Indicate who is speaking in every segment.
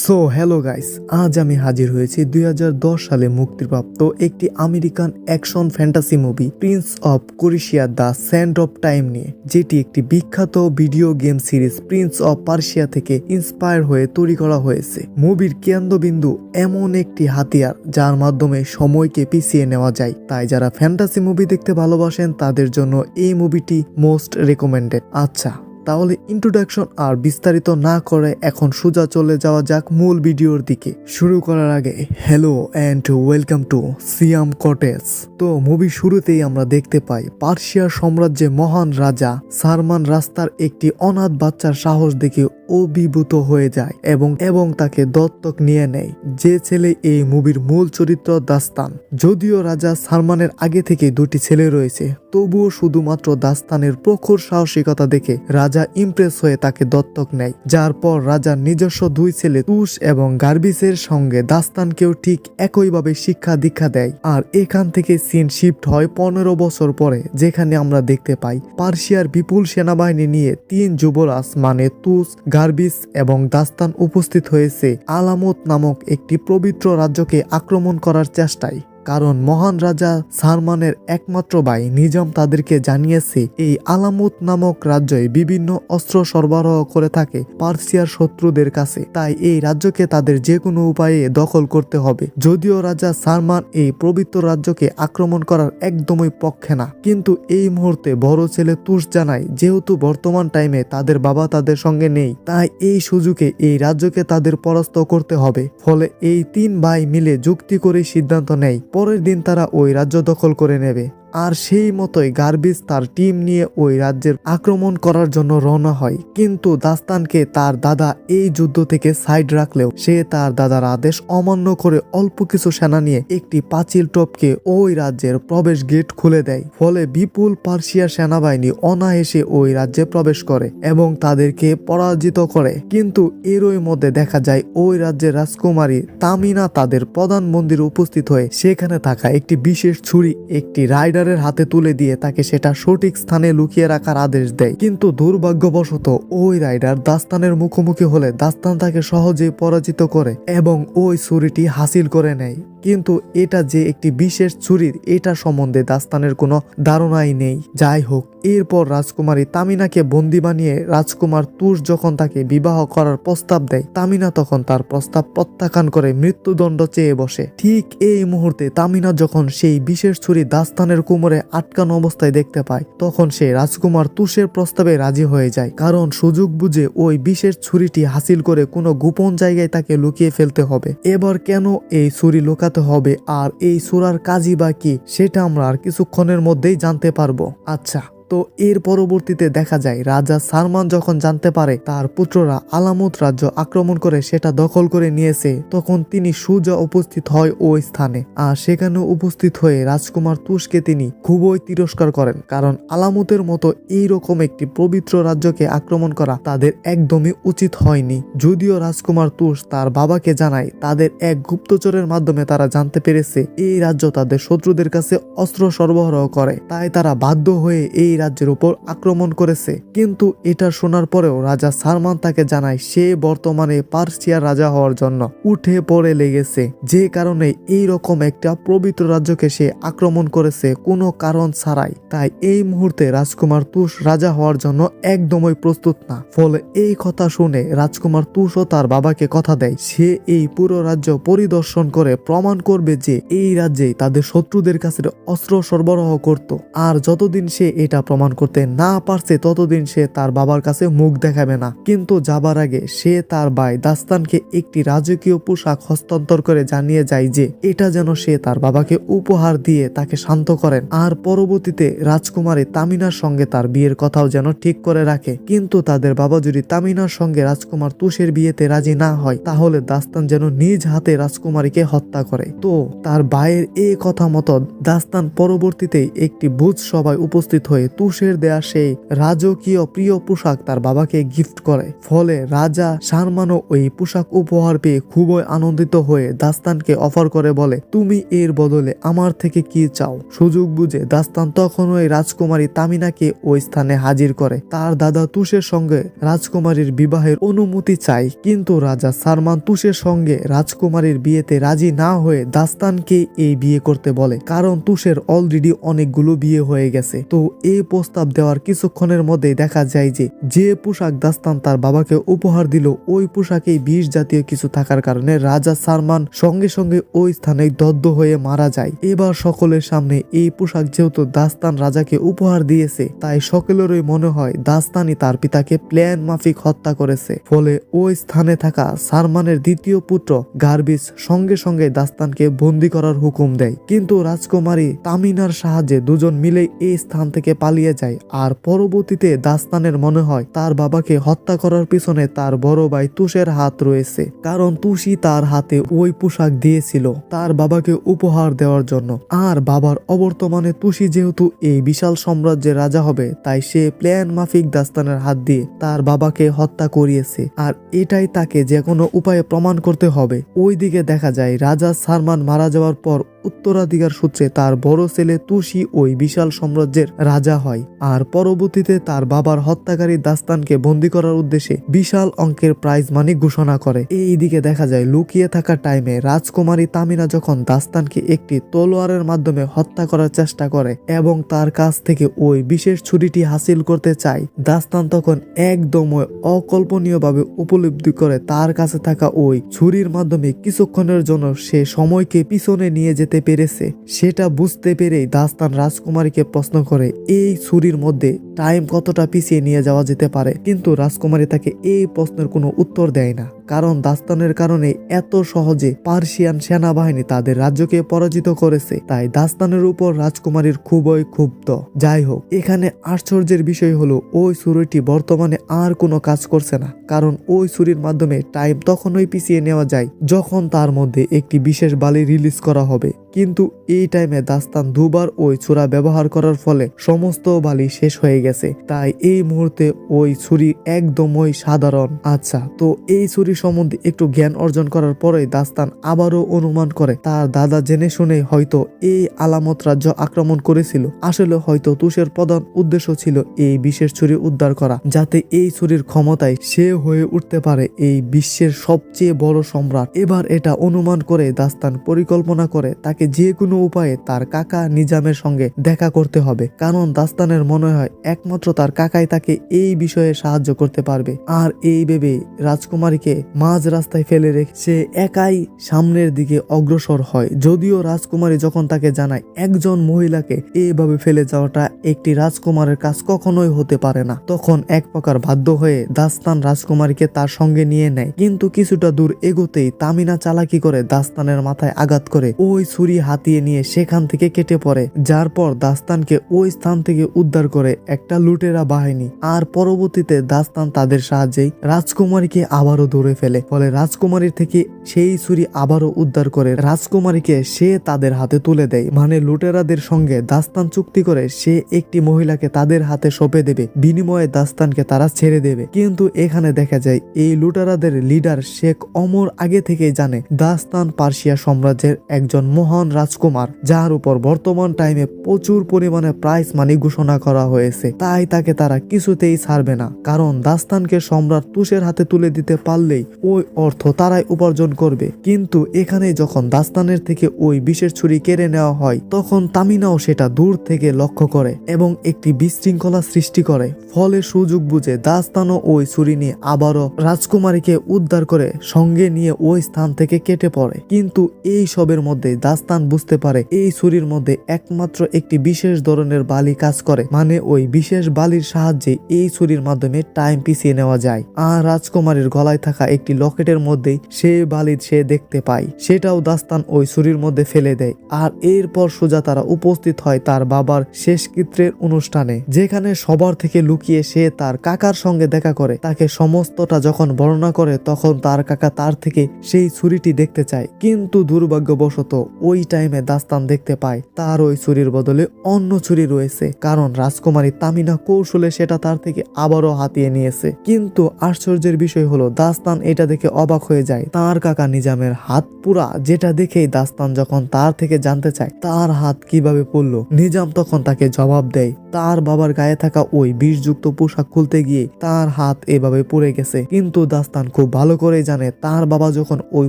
Speaker 1: So hello guys আজ আমি হাজির হয়েছি দুই হাজার দশ সালে মুক্তিপ্রাপ্ত একটি American action fantasy movie Prince of কোরিশিয়া the sand of time নিয়ে, যেটি একটি বিখ্যাত video game series Prince of Persia থেকে ইন্সপায়ার হয়ে তৈরি করা হয়েছে। মুভির কেন্দ্রবিন্দু এমন একটি হাতিয়ার, যার মাধ্যমে সময়কে পিছিয়ে নেওয়া যায়। তাই যারা ফ্যান্টাসি মুভি দেখতে ভালোবাসেন, তাদের জন্য এই মুভিটি মোস্ট রেকমেন্ডেড আচ্ছা তাহলে ইন্ট্রোডাকশন আর বিস্তারিত না করে এখন সোজা চলে যাওয়া যাক মূল ভিডিওর দিকে। শুরু করার আগে hello and welcome to Siam Cottage তো মুভি শুরুতেই আমরা দেখতে পাই, পার্সিয়ার সাম্রাজ্যে মহান রাজা সারমান রাস্তার একটি অনাথ বাচ্চার সাহস দেখে অভিভূত হয়ে যায় এবং এবং তাকে দত্তক নিয়ে নেয়। যে ছেলে এই মুভির মূল চরিত্র দাস্তান। যদিও রাজা সালমানের আগে থেকে দুটি ছেলে রয়েছে তবুও শুধুমাত্র দাস্তানের প্রখর সাহসিকতা দেখে রাজা ইমপ্রেস হয়ে তাকে দত্তক নেয়, যার পর রাজার নিজস্ব দুই ছেলে তুষ এবং গার্বিসের সঙ্গে দাস্তানকেও ঠিক একইভাবে শিক্ষা দীক্ষা দেয়। আর এখান থেকে সিন শিফট হয় পনেরো বছর পরে, যেখানে আমরা দেখতে পাই পার্সিয়ার বিপুল সেনাবাহিনী নিয়ে তিন যুবরাজ মানে তুস গার্বিস এবং দাস্তান উপস্থিত হয়েছে আলামত নামক একটি পবিত্র রাজ্যকে আক্রমণ করার চেষ্টায়। কারণ মহান রাজা সারমানের একমাত্র ভাই নিজাম তাদেরকে জানিয়েছে, এই আলামুত নামক রাজ্যে বিভিন্ন অস্ত্র সরবরাহ করে থাকে পার্সিয়ার শত্রুদের কাছে। তাই এই রাজ্যকে তাদের যে কোনো উপায়ে দখল করতে হবে। যদিও রাজা সারমান এই পবিত্র রাজ্যকে আক্রমণ করার একদমই পক্ষে না। কিন্তু এই মুহূর্তে বড় ছেলে তুষ জানায়, যেহেতু বর্তমান টাইমে তাদের বাবা তাদের সঙ্গে নেই, তাই এই সুযোগে এই রাজ্যকে তাদের পরাস্ত করতে হবে। ফলে এই তিন ভাই মিলে যুক্তি করে সিদ্ধান্ত নেয়। পরের দিন তারা ওই রাজ্য দখল করে নেবে। আর সেই মতোই গার্বিস তার টিম নিয়ে ওই রাজ্যের আক্রমণ করার জন্য রওনা হয়। কিন্তু দাস্তানকে তার দাদা এই যুদ্ধ থেকে সাইড রাখলেও সে তার দাদার আদেশ অমান্য করে অল্প কিছু সেনা নিয়ে একটি পাঁচিল টপকে ওই রাজ্যের প্রবেশ গেট খুলে দেয়। ফলে বিপুল পার্সিয়া সেনাবাহিনী অনায়াসে ওই রাজ্যে প্রবেশ করে এবং তাদেরকে পরাজিত করে। কিন্তু এরই মধ্যে দেখা যায় ওই রাজ্যের রাজকুমারী তামিনা তাদের প্রধান মন্দিরে উপস্থিত হয়ে সেখানে থাকা একটি বিশেষ ছুরি, একটি রাইডার রাইডারের হাতে তুলে দিয়ে তাকে সেটা সঠিক স্থানে লুকিয়ে রাখার আদেশ দেয়। কিন্তু দুর্ভাগ্যবশত ওই রাইডার দাস্তানের মুখোমুখি হলে দাস্তান তাকে সহজেই পরাজিত করে এবং ওই ছুরিটি হাসিল করে নেয়। কিন্তু এটা যে একটি বিশেষ ছুরির, এটা সম্বন্ধে দাস্তানের কোনো ধারণাই নেই। যাই হোক এরপর রাজকুমারী তামিনাকে বন্দি বানিয়ে রাজকুমার তুষ যখন তাকে বিবাহ করার প্রস্তাব দেয়, তামিনা তখন তার প্রস্তাব প্রত্যাখ্যান করে মৃত্যুদণ্ড চেয়ে বসে। ঠিক এই মুহূর্তে তামিনা যখন সেই বিশেষ ছুরি দাস্তানের কোমরে আটকানো অবস্থায় দেখতে পায়, তখন সে রাজকুমার তুষের প্রস্তাবে রাজি হয়ে যায়। কারণ সুযোগ বুঝে ওই বিশেষ ছুরিটি হাসিল করে কোনো গোপন জায়গায় তাকে লুকিয়ে ফেলতে হবে। এবার কেন এই ছুরি লুকাতে হবে আর এই সুরার কাজই বা কি, সেটা আমরা আর কিছুক্ষণের মধ্যেই জানতে পারব। আচ্ছা। তো এর পরবর্তীতে দেখা যায়, রাজা সালমান যখন জানতে পারে তার পুত্ররা আলামত রাজ্য আক্রমণ করে সেটা দখল করে নিয়েছে, তখন তিনি সুজা উপস্থিত হয় ওই স্থানে। আর সেখানে উপস্থিত হয়ে রাজকুমার তুষকে তিনি খুবই তিরস্কার করেন, কারণ আলামতের মতো এইরকম একটি পবিত্র রাজ্যকে আক্রমণ করা তাদের একদমই উচিত হয়নি। যদিও রাজকুমার তুষ তার বাবাকে জানায়, তাদের এক গুপ্তচরের মাধ্যমে তারা জানতে পেরেছে, এই রাজ্য তাদের শত্রুদের কাছে অস্ত্র সরবরাহ করে, তাই তারা বাধ্য হয়ে এই রাজ্যের উপর আক্রমণ করেছে। কিন্তু এটা শোনার পরেও রাজা সালমান তাকে জানায়, সে বর্তমানে পার্সিয়ার রাজা হওয়ার জন্য উঠে পড়ে লেগেছে। যে কারণে এই রকম একটা পবিত্র রাজ্যকে সে আক্রমণ করেছে কোনো কারণ ছাড়াই। তাই এই মুহূর্তে রাজকুমার তুষ রাজা হওয়ার জন্য একদমই প্রস্তুত না। ফলে এই কথা শুনে রাজকুমার তুষও তার বাবাকে কথা দেয়, সে এই পুরো রাজ্য পরিদর্শন করে প্রমাণ করবে যে এই রাজ্যেই তাদের শত্রুদের কাছে অস্ত্র সরবরাহ করত। আর যতদিন সে এটা প্রমাণ করতে না পারছে, ততদিন সে তার বাবার কাছে মুখ দেখাবে না। কিন্তু যাবার আগে সে তার ভাই দাস্তানকে একটি রাজকীয় পোশাক হস্তান্তর করে জানিয়ে যায় যে, এটা যেন সে তার বাবাকে উপহার দিয়ে তাকে শান্ত করেন। আর পরবর্তীতে রাজকুমারী তামিনার সঙ্গে তার বিয়ের কথাও যেন ঠিক করে রাখে। কিন্তু তাদের বাবা যদি তামিনার সঙ্গে রাজকুমার তুষের বিয়েতে রাজি না হয়, তাহলে দাস্তান যেন নিজ হাতে রাজকুমারীকে হত্যা করে। তো তার ভাইয়ের এই কথা মতো দাস্তান পরবর্তীতে একটি ভূত সভায় উপস্থিত হয়ে তুষের দেয়া সেই রাজকীয় প্রিয় পোশাক তার বাবাকে গিফট করে। ফলে রাজা শারমানও ওই পোশাক উপহার পেয়ে খুবই আনন্দিত হয়ে দাস্তানকে অফার করে বলে, তুমি এর বদলে আমার থেকে কি চাও? সুযোগ বুঝে দাস্তান তখন ওই রাজকুমারী তামিনাকে ওই স্থানে হাজির করে। তার দাদা তুষের সঙ্গে রাজকুমারীর বিবাহের অনুমতি চাই কিন্তু রাজা সারমান তুষের সঙ্গে রাজকুমারীর বিয়েতে রাজি না হয়ে দাস্তানকে এই বিয়ে করতে বলে, কারণ তুষের অলরেডি অনেকগুলো বিয়ে হয়ে গেছে। তো এই প্রস্তাব দেওয়ার কিছুক্ষণের মধ্যেই দেখা যায় যে যে পোশাক দাস্তান তার বাবাকে উপহার দিল, ওই পোশাকেই বিষ জাতীয় কিছু থাকার কারণে রাজা সারমান সঙ্গে সঙ্গে ওই স্থানে দগ্ধ হয়ে মারা যায়। এবার সকলের সামনে এই পোশাক যেহেতু দাস্তান রাজাকে উপহার দিয়েছে, তাই সকলেরই মনে হয় দাস্তানই তার পিতাকে প্ল্যান মাফিক হত্যা করেছে। ফলে ওই স্থানে থাকা সারমানের দ্বিতীয় পুত্র গার্বিস সঙ্গে সঙ্গে দাস্তানকে বন্দি করার হুকুম দেয়। কিন্তু রাজকুমারী তামিনার সাহায্যে দুজন মিলে এই স্থান থেকে পালিয়ে যায়। আর পরবর্তীতে দাস্তানের মনে হয়, তার বাবাকে হত্যা করার পিছনে তার বড় ভাই তুষের হাত রয়েছে। কারণ তুষি তার হাতে ওই পোশাক দিয়েছিল, তার বাবাকে উপহার দেওয়ার জন্য। আর বাবার অবর্তমানে তুষি যেহেতু এই বিশাল সাম্রাজ্যের রাজা হবে, তাই সে প্ল্যান মাফিক দাস্তানের হাত দিয়ে তার বাবাকে হত্যা করিয়েছে। আর এটাই তাকে যে কোনো উপায়ে প্রমাণ করতে হবে। ওইদিকে দেখা যায়, রাজা সারমান মারা যাওয়ার পর উত্তরাধিকার সূত্রে তার বড় ছেলে তুষি ওই বিশাল সাম্রাজ্যের রাজা হয়। আর পরবর্তীতে তার বাবার হত্যাকারী দাস্তানকে বন্দি করার উদ্দেশ্যে বিশাল অঙ্কের প্রাইজ মানি ঘোষণা করে। এই দিকে দেখা যায়, লুকিয়ে থাকা টাইমে রাজকুমারী তামিনা যখন দাস্তানকে একটি তলোয়ারের মাধ্যমে হত্যা করার চেষ্টা করে এবং তার কাছ থেকে ওই বিশেষ ছুরিটি হাসিল করতে চায়, দাস্তান তখন একদম অকল্পনীয়ভাবে উপলব্ধি করে তার কাছে থাকা ওই ছুরির মাধ্যমে কিছুক্ষণের জন্য সে সময়কে পিছনে নিয়ে যেতে পেরেছে। সেটা বুঝতে পেরেই দাস্তান রাজকুমারীকে প্রশ্ন করে এই ছুরির মধ্যে টাইম কতটা পিছিয়ে নিয়ে যাওয়া যেতে পারে, কিন্তু রাজকুমারী তাকে এই প্রশ্নের কোনো উত্তর দেয় না। কারণ দাস্তানের কারণে এত সহজে পার্সিয়ান সেনাবাহিনী তাদের রাজ্যকে পরাজিত করেছে, তাই দাস্তানের উপর রাজকুমারীর খুবই ক্ষুব্ধ। যাই হোক, এখানে আশ্চর্যের বিষয় হলো, ওই ছুরিটি বর্তমানে আর কোনো কাজ করছে না। কারণ ওই ছুরির মাধ্যমে টাইম তখনই পিছিয়ে নেওয়া যায়, যখন তার মধ্যে একটি বিশেষ বালি রিলিজ করা হবে। কিন্তু এই টাইমে দাস্তান দুবার ওই ছুরা ব্যবহার করার ফলে সমস্ত বালি শেষ হয়ে গেছে। তাই এই মুহূর্তে ওই ছুরি একদমই সাধারণ। আচ্ছা তো এই ছুরি সম্বন্ধে একটু জ্ঞান অর্জন করার পরেই দাস্তান আবারও অনুমান করে। তার দাদা জেনে শুনে হয়তো এই আলামত রাজ্য আক্রমণ করেছিল। আসলে হয়তো তুষের প্রধান উদ্দেশ্য ছিল এই বিশেষ ছুরি উদ্ধার করা, যাতে এই ছুরির ক্ষমতায় সে হয়ে উঠতে পারে এই বিশ্বের সবচেয়ে বড় সম্রাট। এবার এটা অনুমান করে দাস্তান পরিকল্পনা করে তাকে যে কোনো উপায়ে তার কাকা নিজামের সঙ্গে দেখা করতে হবে। কারণ দাস্তানের মনে হয় একমাত্র তার কাকাই তাকে এই বিষয়ে সাহায্য করতে পারবে। আর এই ভেবে রাজকুমারীকে মাঝ রাস্তায় ফেলে রেখে সে একাই সামনের দিকে অগ্রসর হয়। যদিও রাজকুমারী যখন তাকে জানায় একজন মহিলাকে এইভাবে ফেলে যাওয়াটা একটি রাজকুমারের কাজ কখনোই হতে পারে না, তখন এক প্রকার বাধ্য হয়ে দাস্তান রাজকুমারীকে তার সঙ্গে নিয়ে নেয়। কিন্তু কিছুটা দূর এগোতেই তামিনা চালাকি করে দাস্তানের মাথায় আঘাত করে ওই ছুরি হাতিয়ে নিয়ে সেখান থেকে কেটে পড়ে, যার পর দাস্তানকে ওই স্থান থেকে উদ্ধার করে একটা লুটেরা বাহিনী। আর পরবর্তীতে দাস্তান তাদের সাহায্যেই রাজকুমারীকে আবারও ধরে ফেলে। ফলে রাজকুমারীর থেকে সেই ছুরি আবারও উদ্ধার করে রাজকুমারীকে সে তাদের হাতে তুলে দেয়। মানে লুটেরাদের সঙ্গে দাস্তান চুক্তি করে সে একটি মহিলাকে তাদের হাতে সঁপে দেবে। বিনিময়ে দাস্তানকে তারা ছেড়ে দেবে। কিন্তু এখানে দেখা যায়, এই লুটেরাদের লিডার শেখ অমর আগে থেকেই জানে, দাস্তান পার্সিয়া সাম্রাজ্যের একজন মহান রাজকুমার, যার উপর বর্তমান টাইমে প্রচুর পরিমাণে প্রাইস মানি ঘোষণা করা হয়েছে। তাই তাকে তারা কিছুতেই ছাড়বে না। কারণ দাস্তানকে সম্রাট তুষের হাতে তুলে দিতে পারলেই ওই অর্থ তারাই উপার্জন করবে। কিন্তু এখানে যখন দাস্তানের থেকে ওই বিশেষ ছুরি কেড়ে নেওয়া হয়, তখন তামিনাও সেটা দূর থেকে লক্ষ্য করে এবং একটি বিশৃঙ্খলা সৃষ্টি করে। ফলে সুযোগ বুঝে দাস্তানও ওই ছুরি নিয়ে আবারও রাজকুমারীকে উদ্ধার করে সঙ্গে নিয়ে ওই স্থান থেকে কেটে পড়ে। কিন্তু এই সবের মধ্যে দাস্তান বুঝতে পারে এই ছুরির মধ্যে একমাত্র একটি বিশেষ ধরনের বালি কাজ করে মানে ওই বিশেষ বালির সাহায্যে এই ছুরির মাধ্যমে টাইম পিছিয়ে নেওয়া যায়। আর রাজকুমারীর গলায় থাকা একটি লকেটের মধ্যেই সে বালির সে দেখতে পায়। সেটাও দাস্তান ওই ছুরির মধ্যে ফেলে দেয়। আর এরপর সোজা তারা উপস্থিত হয় তার বাবার শেষকৃত্রের অনুষ্ঠানে, যেখানে সবার থেকে লুকিয়ে সে তার কাকার সঙ্গে দেখা করে। তাকে সমস্তটা যখন বর্ণনা করে, তখন তার কাকা তার থেকে সেই ছুরিটি দেখতে চায়। কিন্তু দুর্ভাগ্যবশত ওই টাইমে দাস্তান দেখতে পায়, তার ওই ছুরির বদলে অন্য ছুরি রয়েছে। কারণ রাজকুমারী তামিনা কৌশলে সেটা তার থেকে আবারও হাতিয়ে নিয়েছে। কিন্তু আশ্চর্যের বিষয় হলো, দাস্তান এটা দেখে অবাক হয়ে যায়। তার কাকা নিজামের হাত পুরা, যেটা দেখেই দাস্তান যখন তার থেকে জানতে চায়, তার হাত কীভাবে পড়ল। নিজাম তখন তাকে জবাব দেয়, তার বাবার গায়ে থাকা ওই বিষযুক্ত পোশাক খুলতে গিয়ে তার হাত এভাবে পড়ে গেছে। কিন্তু দাস্তান খুব ভালো করে জানে, তার বাবা যখন ওই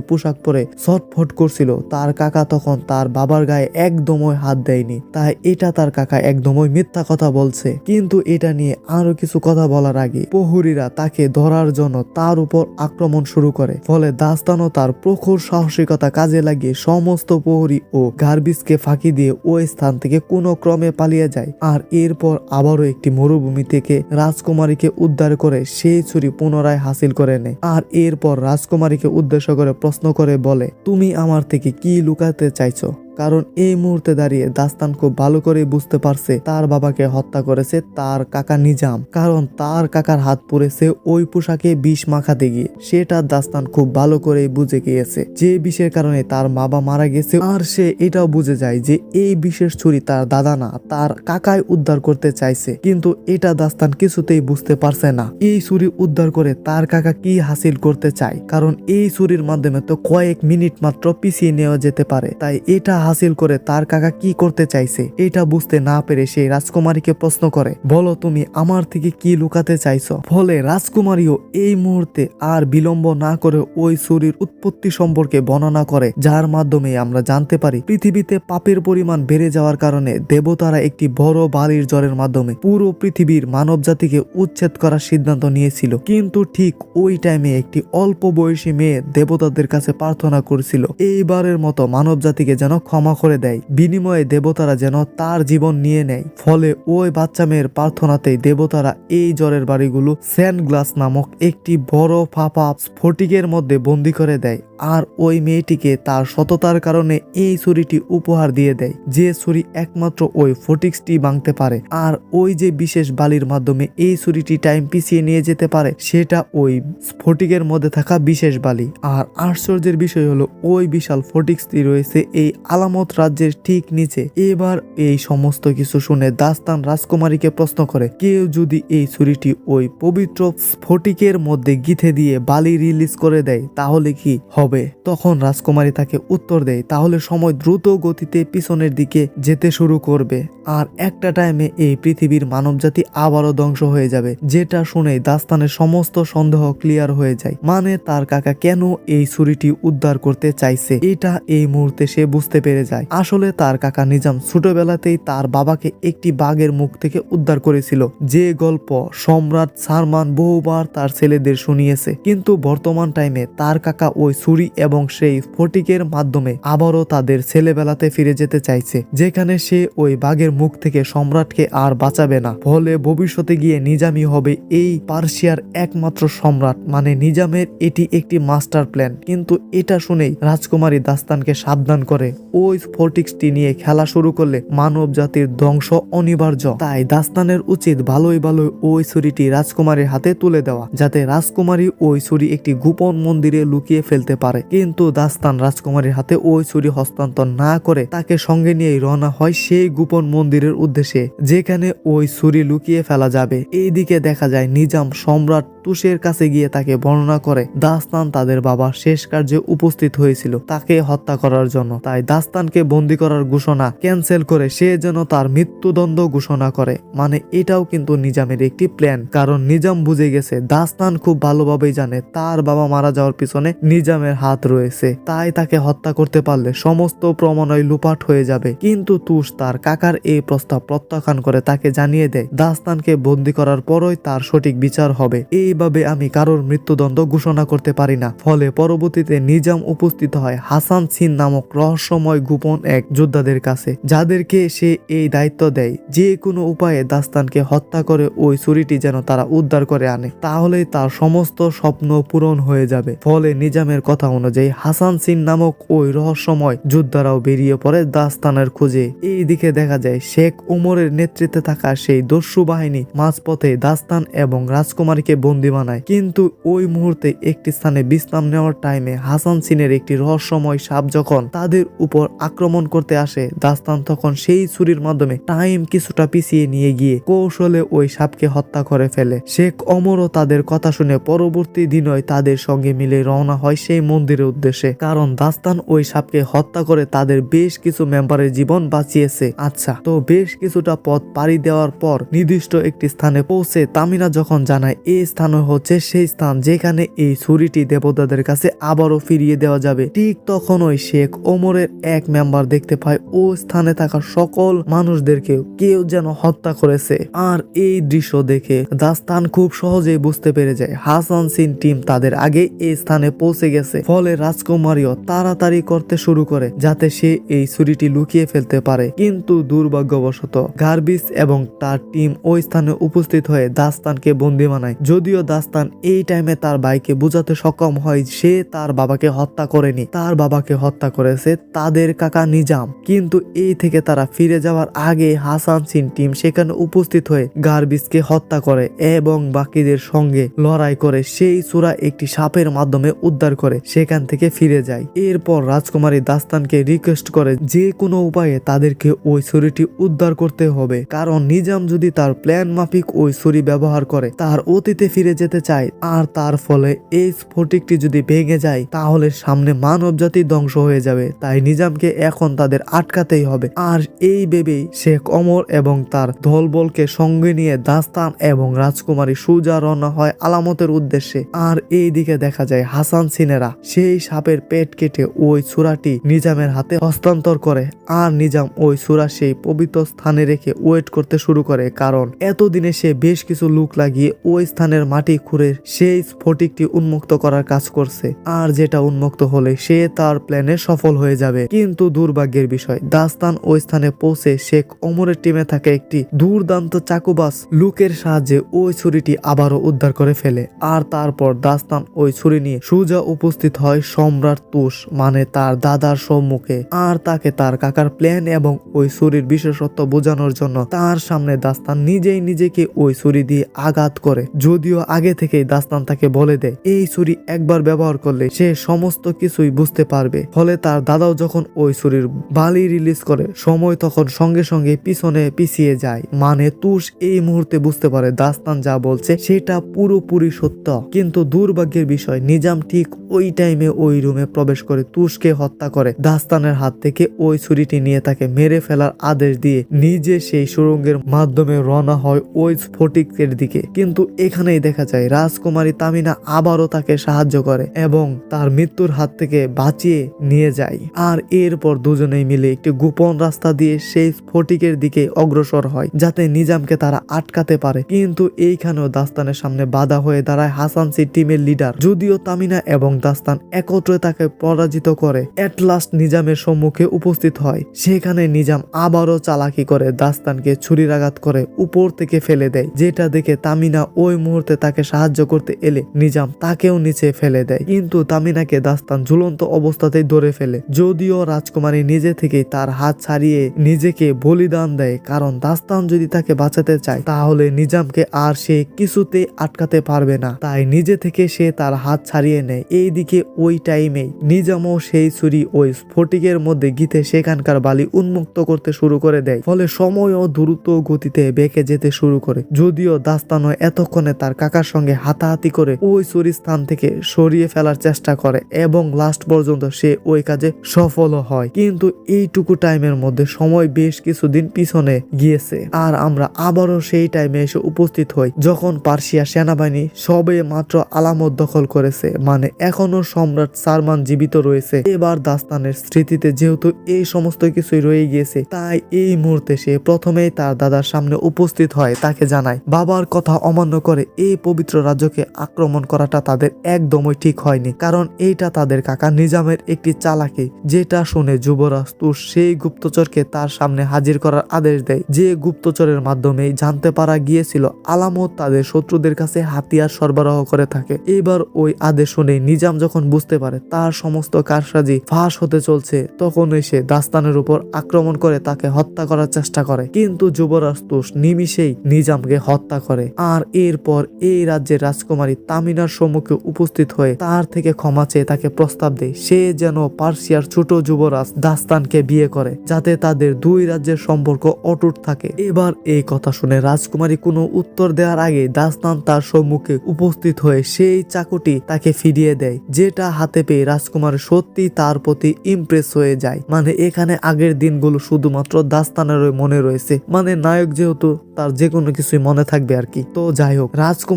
Speaker 1: পোশাক পরে ছটফট করছিল, তার কাকা তখন তার বাবার গায়ে একদমই হাত দেয়নি। তাই এটা তার কাকা একদমই মিথ্যা কথা বলছে। কিন্তু এটা নিয়ে আরও কিছু কথা বলার আগে, প্রহরীরা তাকে ধরার জন্য তার উপর আক্রমণ শুরু করে। ফলে দাস্তানও তার প্রখর সাহসিকতা কাজে লাগিয়ে সমস্ত প্রহরী ও গার্বিসকে ফাঁকি দিয়ে ওই স্থান থেকে কোনো ক্রমে পালিয়ে যায়। আর এরপর আবারও একটি মরুভূমি থেকে রাজকুমারীকে উদ্ধার করে সেই ছুরি পুনরায় হাসিল করে নেয়। আর এরপর রাজকুমারীকে উদ্দেশ্য করে প্রশ্ন করে বলে, তুমি আমার থেকে কি লুকাতে চাইছো? কারণ এই মুহূর্তে দাঁড়িয়ে দাস্তান খুব ভালো করে বুঝতে পারছে তার বাবাকে হত্যা করেছে তার কাকা নিজাম। কারণ তার কাকার হাত পড়েছে ওই পোশাকে বিষ মাখাতে গিয়ে সেটা দাস্তান খুব ভালো করে বুঝে গিয়েছে। যে বিষের কারণে তার বাবা মারা গেছে আর সে এটাও বুঝে যায় যে এই বিশেষ ছুরি তার দাদা না, তার কাকাই উদ্ধার করতে চাইছে। কিন্তু এটা দাস্তান কিছুতেই বুঝতে পারছে না। এই ছুরি উদ্ধার করে তার কাকা কি হাসিল করতে চায়? কারণ এই ছুরির মাধ্যমে তো কয়েক মিনিট মাত্র পিছিয়ে নেওয়া যেতে পারে। তাই এটা হাসিল করে তার কাকা কি করতে চাইছে এটা বুঝতে না পেরে সেই রাজকুমারীকে প্রশ্ন করে, বলো তুমি আমার থেকে কি লুকাতে চাইছো? ফলে রাজকুমারীও এই মুহূর্তে আর বিলম্ব না করে ওই ছুরির উৎপত্তি সম্পর্কে বর্ণনা করে, যার মাধ্যমে আমরা জানতে পারি পৃথিবীতে পাপের পরিমাণ বেড়ে যাওয়ার কারণে দেবতারা একটি বড় বালির জ্বরের মাধ্যমে পুরো পৃথিবীর মানব জাতিকে উচ্ছেদ করার সিদ্ধান্ত নিয়েছিল। কিন্তু ঠিক ওই টাইমে একটি অল্প বয়সী মেয়ে দেবতাদের কাছে প্রার্থনা করেছিল, এইবারের মতো মানব জাতিকে যেন ক্ষমা করে দেয়। বিনিময়ে দেবতারা যেন তার জীবন নিয়ে নেয়। ফলে ওই বাচ্চা মেয়ের প্রার্থনাতেই দেবতারা এই জ্বরের বাড়িগুলো স্যান্ড গ্লাস নামক একটি বড় ফাঁপা স্ফটিকের মধ্যে বন্দি করে দেয় আর ওই মেয়েটিকে তার সততার কারণে এই ছুরিটি উপহার দিয়ে দেয়। যে ছুরি একমাত্র ওই ফটিক্সটি ভাঙতে পারে আর ওই যে বিশেষ বালির মাধ্যমে এই ছুরিটি টাইম পিছিয়ে নিয়ে যেতে পারে, সেটা ওই স্ফটিকের মধ্যে থাকা বিশেষ বালি। আর আশ্চর্যের বিষয় হলো, ওই বিশাল ফটিক্সটি রয়েছে এই আলামত রাজ্যের ঠিক নিচে। এবার এই সমস্ত কিছু শুনে দাস্তান রাজকুমারীকে প্রশ্ন করে, কেউ যদি এই ছুরিটি ওই পবিত্র স্ফটিকের মধ্যে গিথে দিয়ে বালি রিলিজ করে দেয়, তাহলে কি হবে? তখন রাজকুমারী তাকে উত্তর দেয়, তাহলে সময় দ্রুত গতিতে পিছনের দিকে যেতে শুরু করবে। আর একটা টাইমে এই পৃথিবীর মানবজাতি আবারও ধ্বংস হয়ে যাবে। যেটা শুনে দাস্তানের সমস্ত সন্দেহ ক্লিয়ার হয়ে যায়। মানে তার কাকা কেন এই ছুরিটি উদ্ধার করতে চাইছে? এটা এই মুহূর্তে সে বুঝতে পেরে যায়। আসলে তার কাকা নিজাম ছোটবেলাতেই তার বাবাকে একটি বাঘের মুখ থেকে উদ্ধার করেছিল। যে গল্প সম্রাট সারমান বহুবার তার ছেলেদের শুনিয়েছে, কিন্তু বর্তমান টাইমে তার কাকা ওই ছুরি এবং সেই ফটিকের মাধ্যমে আবারও তাদের ছেলেবেলাতে ফিরে যেতে চাইছে, যেখানে সে ওই বাঘের মুখ থেকে সম্রাটকে আর বাঁচাবে না। ফলে ভবিষ্যতে গিয়ে নিজামই হবে এই পার্সিয়ার একমাত্র সম্রাট মানে নিজামের এটি একটি মাস্টার প্ল্যান। কিন্তু এটা শুনেই রাজকুমারী দাস্তানকে সাবধান করে। ওই ফটিক্সটি নিয়ে খেলা শুরু করলে মানব জাতির ধ্বংস অনিবার্য। তাই দাস্তানের উচিত ভালোই ভালোই ওই ছুরিটি রাজকুমারীর হাতে তুলে দেওয়া, যাতে রাজকুমারী ওই ছুরি একটি গোপন মন্দিরে লুকিয়ে ফেলতে পারে। কিন্তু দাস্তান রাজকুমারীর হাতে ওই ছুরি হস্তান্তর না করে তাকে সঙ্গে নিয়েই রওনা হয় সেই গোপন মন্দিরের উদ্দেশ্যে, যেখানে ওই ছুরি লুকিয়ে ফেলা যাবে। এইদিকে দেখা যায় নিজাম সম্রাট তুষের কাছে গিয়ে তাকে বর্ণনা করে, দাস্তান তাদের বাবা শেষ কার্যে উপস্থিত হয়েছিল। তাকে হত্যা করার জন্য। তাই দাস্তানকে বন্দি করার ঘোষণা ক্যান্সেল করে সে যেন তার মৃত্যুদণ্ড ঘোষণা করে। মানে এটাও কিন্তু নিজামের একটি প্ল্যান। কারণ নিজাম বুঝে গেছে, দাস্তান খুব ভালোভাবেই জানে তার বাবা মারা যাওয়ার পিছনে নিজামের হাত রয়েছে। তাই তাকে হত্যা করতে পারলে সমস্ত প্রমাণই লুপাট হয়ে যাবে। কিন্তু তুষ তার কাকার এই প্রস্তাব প্রত্যাখ্যান করে তাকে জানিয়ে দেয়, দাস্তানকে বন্দি করার পরই তার সঠিক বিচার হবে। এইভাবে আমি কারোর মৃত্যুদণ্ড ঘোষণা করতে পারি না। ফলে পরবর্তীতে নিজাম উপস্থিত হয় হাসান সিন নামক রহস্যময় গোপন এক যোদ্ধাদের কাছে, যাদেরকে সে এই দায়িত্ব দেয়। যে কোনো উপায়ে দাস্তানকে হত্যা করে ওই ছুরিটি যেন তারা উদ্ধার করে আনে, তাহলে তার সমস্ত স্বপ্ন পূরণ হয়ে যাবে। ফলে নিজামের কথা অনুযায়ী হাসান সিন নামক ওই রহস্যময় যোদ্ধারাও বেরিয়ে পড়ে দাস্তানের খোঁজে। এই দিকে দেখা যায়, শেখ উমরের নেতৃত্বে থাকা সেই দস্যু বাহিনী মাঝপথে দাস্তান এবং রাজকুমারীকে বন্দি বন্দি বানায়। কিন্তু ওই মুহূর্তে একটি স্থানে বিশ্রাম নেওয়ার টাইমে হাসান সিনের একটি রহস্যময় সাপ যখন তাদের উপর আক্রমণ করতে আসে, দাস্তান তখন সেই ছুরির মাধ্যমে টাইম কিছুটা পিছিয়ে নিয়ে গিয়ে কৌশলে ওই সাপকে হত্যা করে ফেলে। শেখ অমরও তাদের কথা শুনে পরবর্তী দিনই তাদের সঙ্গে মিলে রওনা হয় সেই মন্দিরের উদ্দেশ্যে। কারণ দাস্তান ওই সাপকে হত্যা করে তাদের বেশ কিছু মেম্বারের জীবন বাঁচিয়েছে। আচ্ছা তো বেশ কিছুটা পথ পাড়ি দেওয়ার পর নির্দিষ্ট একটি স্থানে পৌঁছে তামিনা যখন জানায় এই স্থান হচ্ছে সেই স্থান যেখানে এই ছুরিটি দেবতাদের কাছে আবারও ফিরিয়ে দেওয়া যাবে। ঠিক তখনই শেখ ওমরের এক মেম্বার দেখতে পায়, ও স্থানে থাকা সকল মানুষদেরকে কেউ যেন হত্যা করেছে। আর এই দৃশ্য দেখে দাস্তান খুব সহজেই বুঝতে পেরে যায়, হাসান সিন টিম তাদের আগে এই স্থানে পৌঁছে গেছে। ফলে রাজকুমারীও তাড়াতাড়ি করতে শুরু করে, যাতে সে এই ছুরিটি লুকিয়ে ফেলতে পারে। কিন্তু দুর্ভাগ্যবশত গার্বিস এবং তার টিম ওই স্থানে উপস্থিত হয়ে দাস্তানকে বন্দি বানায়। যদিও দাস্তান এই টাইমে তার ভাইকে বোঝাতে সক্ষম হয় সে তার বাবাকে হত্যা করেনি। তার বাবাকে হত্যা করেছে তাদের কাকা নিজাম। কিন্তু এই থেকে তারা ফিরে যাওয়ার আগে হাসান সিন টিম সেখানে উপস্থিত হয়ে গার্বিসকে হত্যা করে এবং বাকিদের সঙ্গে লড়াই করে সেই চূড়া একটি সাপের মাধ্যমে উদ্ধার করে সেখান থেকে ফিরে যায়। এরপর রাজকুমারী দাস্তানকে রিকোয়েস্ট করে যে কোনো উপায়ে তাদেরকে ওই ছুরিটি উদ্ধার করতে হবে। কারণ নিজাম যদি তার প্ল্যান মাফিক ওই ছুরি ব্যবহার করে, তার অতীতে ফিরে যেতে চায়। আর তার ফলে এই স্ফটিকটি যদি ভেঙে যায়, তাহলে সামনে মানব জাতি ধ্বংস হয়ে যাবে। তাই নিজামকে এখন তাদের আটকাতেই হবে। আর এই ভেবেই শেখ অমর এবং তার দলবলকে সঙ্গে নিয়ে দাস্তান এবং রাজকুমারী সুজা রওনা হয় আলামতের উদ্দেশ্যে। আর এই দিকে দেখা যায় হাসান সিনেরা। সেই সাপের পেট কেটে ওই ছুরাটি নিজামের হাতে হস্তান্তর করে। আর নিজাম ওই ছুরা সেই পবিত্র স্থানে রেখে ওয়েট করতে শুরু করে। কারণ এতদিনে সে বেশ কিছু লুক লাগিয়ে ওই স্থানের মাটি খুঁড়ে সেই স্ফটিকটি উন্মুক্ত করার কাজ করছে। আর যেটা উন্মুক্ত হলে সে তার প্ল্যানে সফল হয়ে যাবে। কিন্তু দুর্ভাগ্যের বিষয়, দাস্তান ওই স্থানে পৌঁছে শেখ ওমরের টিমে থাকে একটি দুর্দান্ত চাকুবাস। লুকের সাহায্যে ওই ছুরিটি আবারও উদ্ধার করে ফেলে। আর তারপর দাস্তান ওই ছুরি নিয়ে সুজা উপস্থিত হয় সম্রাট তুষ মানে তার দাদার সম্মুখে। আর তাকে তার কাকার প্ল্যান এবং ওই ছুরির বিশেষত্ব বোঝানোর জন্য তার সামনে দাস্তান নিজেই নিজেকে ওই ছুরি দিয়ে আঘাত করে। যদিও আগে থেকেই দাস্তান তাকে বলে দেয়। এই ছুরি একবার ব্যবহার করলে সে সমস্ত কিছুই বুঝতে পারবে। ফলে তার দাদাও যখন ওই ছুরির বালি রিলিজ করে, সময় তখন সঙ্গে সঙ্গে পিছনে পিছিয়ে যায়। মানে তুষ এই মুহূর্তে বুঝতে পারে দাস্তান যা বলছে সেটা পুরোপুরি সত্য। কিন্তু দুর্ভাগ্যের বিষয়, নিজাম ঠিক ওই টাইমে ওই রুমে প্রবেশ করে তুষকে হত্যা করে। দাস্তানের হাত থেকে ওই ছুরিটি নিয়ে তাকে মেরে ফেলার আদেশ দিয়ে নিজে সেই সুরঙ্গের মাধ্যমে রওনা হয় ওই স্ফটিকের দিকে। কিন্তু এখানেই দেখা যায় রাজকুমারী তামিনা আবারও তাকে সাহায্য করে এবং তার মৃত্যুর হাত থেকে বাঁচিয়ে নিয়ে যায়। আর এরপর দুজনেই মিলে একটি গোপন রাস্তা দিয়ে সেই স্ফটিকের দিকে অগ্রসর হয়, যাতে নিজামকে তারা আটকাতে পারে। কিন্তু এইখানেও দাস্তানের সামনে বাধা হয়ে দাঁড়ায় হাসান সি টিমের লিডার। যদিও তামিনা এবং দাস্তান একত্রে তাকে পরাজিত করে এট লাস্ট নিজামের সম্মুখে উপস্থিত হয়। সেখানে নিজাম আবারও চালাকি করে দাস্তানকে ছুরির আঘাত করে উপর থেকে ফেলে দেয়, যেটা দেখে তামিনা ওই মুহূর্তে তাকে সাহায্য করতে এলে নিজাম তাকেও নিচে ফেলে দেয়। কিন্তু তামিনাকে দাস্তান ঝুলন্ত অবস্থাতেই ধরে ফেলে। যদিও রাজকুমারী নিজে থেকেই তার হাত ছাড়িয়ে নিজেকে বলিদান দেয়, কারণ দাস্তান যদি তাকে বাঁচাতে চায়, তাহলে নিজামকে আর সে কিছুতেই আটকাতে পারবে না। তাই নিজে থেকে সে তার হাত ছাড়িয়ে নেয়। এইদিকে ওই টাইমে নিজামও সেই ছুরি ওই স্ফটিকের মধ্যে গিতে সেখানকার বালি উন্মুক্ত করতে শুরু করে দেয়। ফলে সময়ও দ্রুত গতিতে বেঁকে যেতে শুরু করে। যদিও দাস্তানও এতক্ষণে তার কাকার সঙ্গে হাতাহাতি করে ওই ছুরি স্থান থেকে সরিয়ে ফেলার চেষ্টা করে এবং লাস্ট পর্যন্ত সে ওই কাজে সফল হয়। কিন্তু এইটুকু টাইমের মধ্যে সময় বেশ কিছুদিন পিছনে গিয়েছে। আর আমরা আবারও সেই টাইমে এসে উপস্থিত হই, যখন পার্সিয়া সেনাবাহিনী সবে মাত্র আলামত দখল করেছে। মানে এখনও সম্রাট সারমান জীবিত রয়েছে। এবার দাস্তানের স্মৃতিতে যেহেতু এই সমস্ত কিছুই রয়ে গিয়েছে, তাই এই মুহূর্তে সে প্রথমেই তার দাদার সামনে উপস্থিত হয়, তাকে জানায়, বাবার কথা অমান্য করে এই পবিত্র রাজ্যকে আক্রমণ করাটা তাদের একদমই ঠিক হয়নি। কারণ এইটা তাদের কাকা নিজামের একটি চালাকি, যেটা শুনে যুবরাজ তুষ সেই গুপ্তচরকে তার সামনে হাজির করার আদেশ দেয়। যে গুপ্তচরের মাধ্যমে জানতে পারা গিয়েছিল আলামত তাদের শত্রুদের কাছে হাতিয়ার সরবরাহ করে থাকে। এবার ওই আদেশ শুনে নিজাম যখন বুঝতে পারে তার সমস্ত কারসাজি ফাঁস হতে চলছে তখন এসে দাস্তানের উপর আক্রমণ করে তাকে হত্যা করার চেষ্টা করে। কিন্তু যুবরাজ তুষ নিমিষেই নিজামকে হত্যা করে। আর এরপর এই রাজ্যের রাজকুমারী তামিনার সম্মুখে উপস্থিত হয়ে তার থেকে ক্ষমা চেয়ে তাকে প্রস্তাব দেয়। সে যেন পার্সিয়ার ছোট যুবরাজ দাস্তানকে বিয়ে করে, যাতে তাদের দুই রাজ্যের সম্পর্ক অটুট থাকে। এবার এই কথা শুনে রাজকুমারী কোনো উত্তর দেওয়ার আগে দাস্তান তার সম্মুখে উপস্থিত হয়ে সেই চাকুটি তাকে ফিরিয়ে দেয়, যেটা হাতে পেয়ে রাজকুমার সত্যি তার প্রতি ইমপ্রেস হয়ে যায়। মানে এখানে আগের দিনগুলো শুধুমাত্র দাস্তানের মনে রয়েছে। মানে নায়ক যেহেতু, তার যে কোনো কিছুই মনে থাকবে আর কি। তো যাই হোক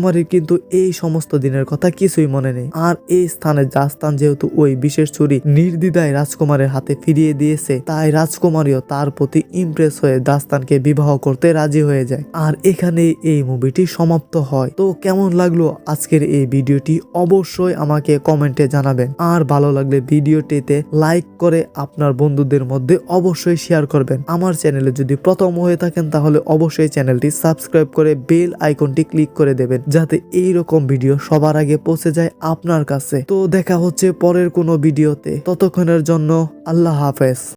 Speaker 1: রাজকুমারীর কিন্তু এই সমস্ত দিনের কথা কিছুই মনে নেই। আর এই স্থানে দাস্তান যেহেতু ওই বিশেষ ছুরি নির্দ্বিধায় রাজকুমারের হাতে ফিরিয়ে দিয়েছে, তাই রাজকুমারীও তার প্রতি ইমপ্রেস হয়ে দাস্তানকে বিবাহ করতে রাজি হয়ে যায়। আর এখানে এই মুভিটি সমাপ্ত হয়। তো কেমন লাগল আজকের এই ভিডিওটি অবশ্যই আমাকে কমেন্টে জানাবেন। আর ভালো লাগলে ভিডিওটিতে লাইক করে আপনার বন্ধুদের মধ্যে অবশ্যই শেয়ার করবেন। আমার চ্যানেলে যদি প্রথম হয়ে থাকেন, তাহলে অবশ্যই চ্যানেলটি সাবস্ক্রাইব করে বেল আইকনটি ক্লিক করে দেবেন। যাতে এই রকম ভিডিও সবার আগে পৌঁছে যায় আপনার কাছে। তো দেখা হচ্ছে পরের কোনো ভিডিওতে। ততক্ষণের জন্য আল্লাহ হাফেজ।